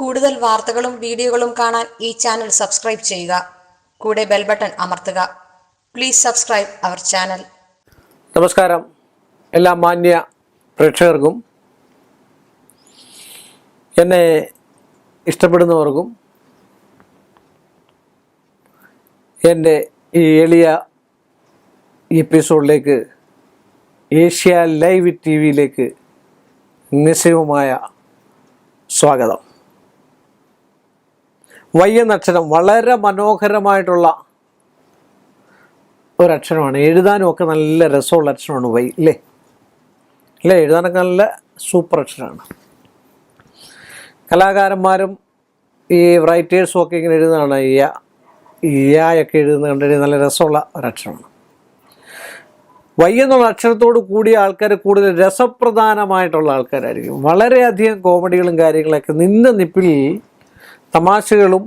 കൂടുതൽ വാർത്തകളും വീഡിയോകളും കാണാൻ ഈ ചാനൽ സബ്സ്ക്രൈബ് ചെയ്യുക. കൂടെ ബെൽ ബട്ടൺ അമർത്തുക. Please subscribe our channel. നമസ്കാരം. എല്ലാ മാന്യ പ്രേക്ഷകർക്കും എന്നെ ഇഷ്ടപ്പെടുന്നവർക്കും എന്റെ ഈ എളിയ എപ്പിസോഡിലേക്ക് ഏഷ്യ ലൈവ് ടി വിയിലേക്ക് നിസ്സയവുമായ സ്വാഗതം. വയ്യെന്നക്ഷരം വളരെ മനോഹരമായിട്ടുള്ള ഒരക്ഷരമാണ്. എഴുതാനും ഒക്കെ നല്ല രസമുള്ള അക്ഷരമാണ് വൈ അല്ലേ അല്ലേ എഴുതാനൊക്കെ നല്ല സൂപ്പർ അക്ഷരമാണ്. കലാകാരന്മാരും ഈ റൈറ്റേഴ്സും ഒക്കെ ഇങ്ങനെ എഴുതുന്നതാണ്. യ യായൊക്കെ എഴുതുന്ന കണ്ടിട്ട് നല്ല രസമുള്ള ഒരു അക്ഷരമാണ് വൈ എന്നുള്ള അക്ഷരത്തോട് കൂടിയ ആൾക്കാർ കൂടുതൽ രസപ്രധാനമായിട്ടുള്ള ആൾക്കാരായിരിക്കും. വളരെയധികം കോമഡികളും കാര്യങ്ങളൊക്കെ നിന്ന നിപ്പിൽ തമാശകളും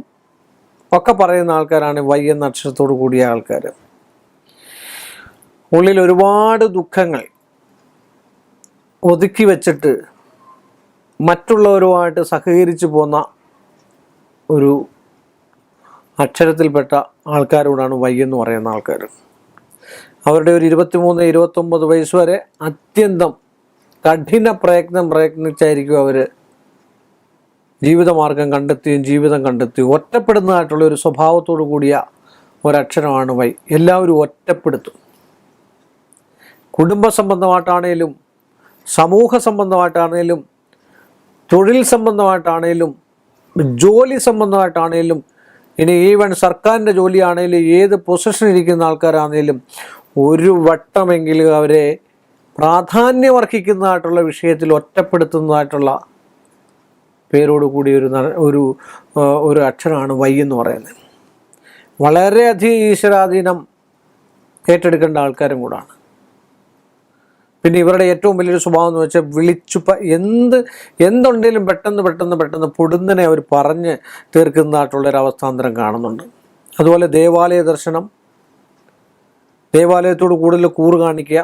ഒക്കെ പറയുന്ന ആൾക്കാരാണ് വൈ എന്ന അക്ഷരത്തോട് കൂടിയ ആൾക്കാർ ഉള്ളിൽ ഒരുപാട് ദുഃഖങ്ങൾ ഒതുക്കി വെച്ചിട്ട് മറ്റുള്ളവരുമായിട്ട് സഹകരിച്ചു പോന്ന ഒരു അക്ഷരത്തിൽപ്പെട്ട ആൾക്കാരോടാണ് വൈ എന്ന് പറയുന്ന ആൾക്കാർ അവരുടെ ഒരു ഇരുപത്തിമൂന്ന് ഇരുപത്തൊമ്പത് വയസ്സ് വരെ അത്യന്തം കഠിന പ്രയത്നം പ്രയത്നിച്ചായിരിക്കും അവർ ജീവിതമാർഗം കണ്ടെത്തുകയും ജീവിതം കണ്ടെത്തുകയും ഒറ്റപ്പെടുന്നതായിട്ടുള്ള ഒരു സ്വഭാവത്തോടു കൂടിയ ഒരക്ഷരമാണ് വൈ. എല്ലാവരും ഒറ്റപ്പെടുത്തും. കുടുംബ സംബന്ധമായിട്ടാണേലും സമൂഹ സംബന്ധമായിട്ടാണേലും തൊഴിൽ സംബന്ധമായിട്ടാണേലും ജോലി സംബന്ധമായിട്ടാണേലും ഇനി ഈവൻ സർക്കാരിന്റെ ജോലിയാണേലും ഏത് പൊസിഷനിൽ ഇരിക്കുന്ന ആൾക്കാരാണേലും ഒരു വട്ടമെങ്കിലും അവരെ പ്രാധാന്യമർഹിക്കുന്നതായിട്ടുള്ള വിഷയത്തിൽ ഒറ്റപ്പെടുത്തുന്നതായിട്ടുള്ള പേരോട് കൂടിയ ഒരു ഒരു ഒരു അക്ഷരമാണ് വൈ എന്ന് പറയുന്നത്. വളരെയധികം ഈശ്വരാധീനം ഏറ്റെടുക്കേണ്ട ആൾക്കാരും കൂടാണ്. പിന്നെ ഇവരുടെ ഏറ്റവും വലിയൊരു സ്വഭാവം എന്ന് വെച്ചാൽ വിളിച്ചു എന്ത് എന്തുണ്ടെങ്കിലും പെട്ടെന്ന് പെട്ടെന്ന് പെട്ടെന്ന് പൊടുന്നനെ അവർ പറഞ്ഞ് തീർക്കുന്നതായിട്ടുള്ളൊരു അവസ്ഥാന്തരം കാണുന്നുണ്ട്. അതുപോലെ ദേവാലയ ദർശനം ദേവാലയത്തോട് കൂടുതൽ കൂറ് കാണിക്കുക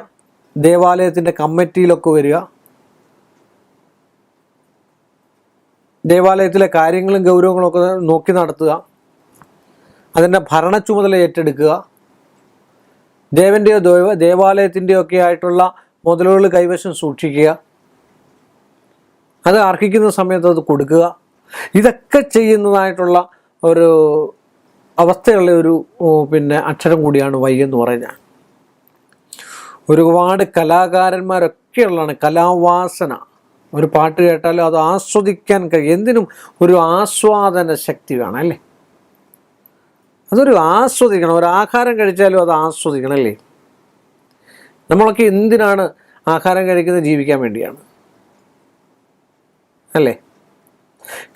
ദേവാലയത്തിന്റെ കമ്മിറ്റിയിലൊക്കെ വരിക ദേവാലയത്തിലെ കാര്യങ്ങളും ഗൗരവങ്ങളും ഒക്കെ നോക്കി നടത്തുക. അതിന്റെ ഭരണ ചുമതല ഏറ്റെടുക്കുക. ദേവന്റെയോ ദേവ ദേവാലയത്തിന്റെയോ ഒക്കെ ആയിട്ടുള്ള മുതലുകൾ കൈവശം സൂക്ഷിക്കുക. അത് അർഹിക്കുന്ന സമയത്ത് അത് കൊടുക്കുക. ഇതൊക്കെ ചെയ്യുന്നതായിട്ടുള്ള ഒരു അവസ്ഥയുള്ള ഒരു പിന്നെ അക്ഷരം കൂടിയാണ് വൈ എന്ന് പറഞ്ഞാൽ ഒരുപാട് കലാകാരന്മാരൊക്കെയുള്ളതാണ് കലാവാസന. ഒരു പാട്ട് കേട്ടാലും അത് ആസ്വദിക്കാൻ കഴിയും. എന്തിനും ഒരു ആസ്വാദന ശക്തി വേണം അല്ലേ? അതൊരു ആസ്വദിക്കണം. ഒരു ആഹാരം കഴിച്ചാലും അത് ആസ്വദിക്കണം അല്ലേ? നമ്മളൊക്കെ എന്തിനാണ് ആഹാരം കഴിക്കുന്നത്? ജീവിക്കാൻ വേണ്ടിയാണ്. അല്ലേ?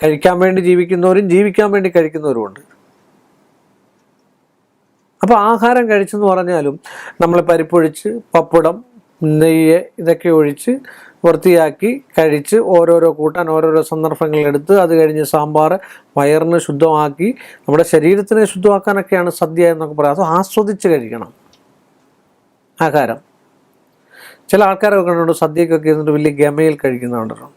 കഴിക്കാൻ വേണ്ടി ജീവിക്കുന്നവരും ജീവിക്കാൻ വേണ്ടി കഴിക്കുന്നവരുമുണ്ട് അപ്പോൾ ആഹാരം കഴിച്ചെന്ന് പറഞ്ഞാലും നമ്മൾ പരിപ്പൊഴിച്ച് പപ്പടം നെയ്യ് ഇതൊക്കെ ഒഴിച്ച് വൃത്തിയാക്കി കഴിച്ച് ഓരോരോ കൂട്ടാൻ ഓരോരോ സന്ദർഭങ്ങളെടുത്ത് അത് കഴിഞ്ഞ് സാമ്പാർ വയറിന് ശുദ്ധമാക്കി നമ്മുടെ ശരീരത്തിനെ ശുദ്ധമാക്കാനൊക്കെയാണ് സദ്യ എന്നൊക്കെ പറയാം. അത് ആസ്വദിച്ച് കഴിക്കണം. ആഹാരം. ചില ആൾക്കാരൊക്കെ കണ്ടിട്ടുണ്ട് സദ്യക്കൊക്കെ ഇരുന്നിട്ട് വലിയ ഗമയിൽ കഴിക്കുന്നുണ്ടല്ലോ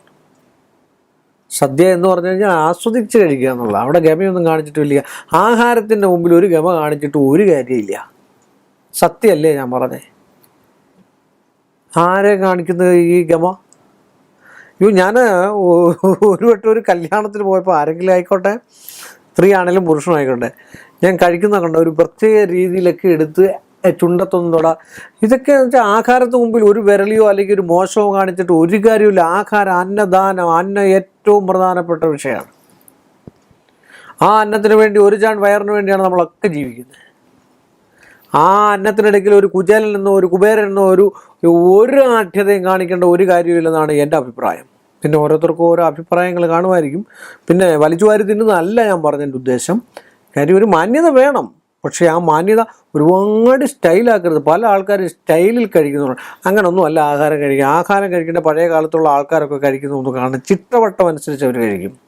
സദ്യ എന്ന് പറഞ്ഞു കഴിഞ്ഞാൽ ആസ്വദിച്ച് കഴിക്കുക എന്നുള്ള അവിടെ ഗമയൊന്നും കാണിച്ചിട്ട് വലിയ ആഹാരത്തിന്റെ മുമ്പിൽ ഒരു ഗമ കാണിച്ചിട്ട് ഒരു കാര്യമില്ല. സത്യമല്ലേ ഞാൻ പറഞ്ഞേ ആരെ കാണിക്കുന്നത് ഈ ഗമ? അയ്യോ ഞാൻ ഒരു വട്ടം ഒരു കല്യാണത്തിന് പോയപ്പോൾ ആരെങ്കിലും ആയിക്കോട്ടെ? സ്ത്രീ ആണെങ്കിലും പുരുഷനായിക്കോട്ടെ ഞാൻ കഴിക്കുന്ന കണ്ട ഒരു പ്രത്യേക രീതിയിലൊക്കെ എടുത്ത് ചുണ്ടത്തൊന്നും തൊട. ഇതൊക്കെ വെച്ചാൽ ആഹാരത്തിന് മുമ്പിൽ ഒരു വിരളിയോ അല്ലെങ്കിൽ ഒരു മോശമോ കാണിച്ചിട്ട് ഒരു കാര്യമില്ല ആഹാരം അന്നദാനം അന്ന ഏറ്റവും പ്രധാനപ്പെട്ട വിഷയമാണ്. ആ അന്നത്തിന് വേണ്ടി ഒരു ചാൺ വയറിന് വേണ്ടിയാണ് നമ്മളൊക്കെ ജീവിക്കുന്നത്. ആ അന്നത്തിനിടയ്ക്ക് ഒരു കുചേലനെന്നോ ഒരു കുബേരനെന്നോ ഒരു ഒരു ആഠ്യതയും കാണിക്കേണ്ട ഒരു കാര്യമില്ലെന്നാണ് എന്റെ അഭിപ്രായം. പിന്നെ ഓരോരുത്തർക്കും ഓരോ അഭിപ്രായങ്ങൾ കാണുമായിരിക്കും. പിന്നെ വലിച്ചു വാരി തിന്നുന്നതല്ല ഞാൻ പറഞ്ഞതിന്റെ ഉദ്ദേശം. കാര്യം ഒരു മാന്യത വേണം. പക്ഷേ ആ മാന്യത ഒരുപാട് സ്റ്റൈലാക്കരുത്. പല ആൾക്കാർ സ്റ്റൈലിൽ കഴിക്കുന്നുണ്ട് അങ്ങനൊന്നും അല്ല ആഹാരം കഴിക്കുക. ആഹാരം കഴിക്കേണ്ട പഴയ കാലത്തുള്ള ആൾക്കാരൊക്കെ കഴിക്കുന്നതൊന്നും കാണാൻ ചിട്ടവട്ടം അനുസരിച്ച് അവർ കഴിക്കും.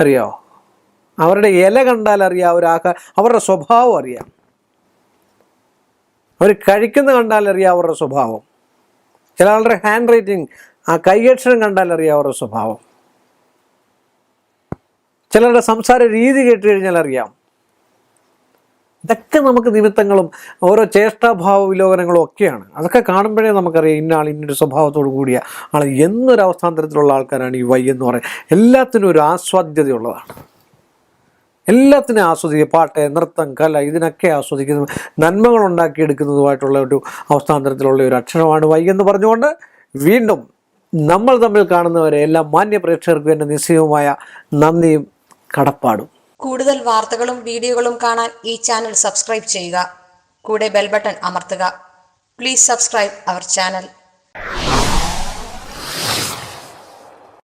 അറിയാമോ അവരുടെ ഇല കണ്ടാൽ അറിയാം ആഹാ അവരുടെ സ്വഭാവം അറിയാം. അവർ കഴിക്കുന്ന കണ്ടാൽ അറിയാം അവരുടെ സ്വഭാവം. ചില ആളുടെ ഹാൻഡ് റൈറ്റിംഗ് ആ കൈയക്ഷരം കണ്ടാൽ അറിയാം അവരുടെ സ്വഭാവം. ചിലരുടെ സംസാര രീതി കേട്ട് കഴിഞ്ഞാൽ അറിയാം. ഇതൊക്കെ നമുക്ക് നിമിത്തങ്ങളും ഓരോ ചേഷ്ടാഭാവ വിലോകനങ്ങളും ഒക്കെയാണ്. അതൊക്കെ കാണുമ്പോഴേ നമുക്കറിയാം ഇന്ന ആൾ ഇന്നൊരു സ്വഭാവത്തോടു കൂടിയ ആൾ എന്നൊരു അവസ്ഥാന്തരത്തിലുള്ള ആൾക്കാരാണ് ഈ വൈ എന്ന് പറയുന്നത്. എല്ലാത്തിനും ഒരു ആസ്വാദ്യതയുള്ളതാണ്. എല്ലാത്തിനും ആസ്വദിക്കുക. പാട്ട് നൃത്തം കല ഇതിനൊക്കെ ആസ്വദിക്കുന്നു നന്മകൾ ഉണ്ടാക്കിയെടുക്കുന്നതുമായിട്ടുള്ള ഒരു അവസ്ഥാന്തരത്തിലുള്ള ഒരു അക്ഷരമാണ് വൈ എന്ന് പറഞ്ഞുകൊണ്ട് വീണ്ടും നമ്മൾ തമ്മിൽ കാണുന്നവരെ എല്ലാ മാന്യ പ്രേക്ഷകർക്കും എന്റെ നിശ്ചയവുമായ നന്ദിയും കടപ്പാടും. കൂടുതൽ വാർത്തകളും വീഡിയോകളും കാണാൻ ഈ ചാനൽ സബ്സ്ക്രൈബ് ചെയ്യുക. കൂടെ ബെൽബട്ടൺ അമർത്തുക. Please subscribe our channel.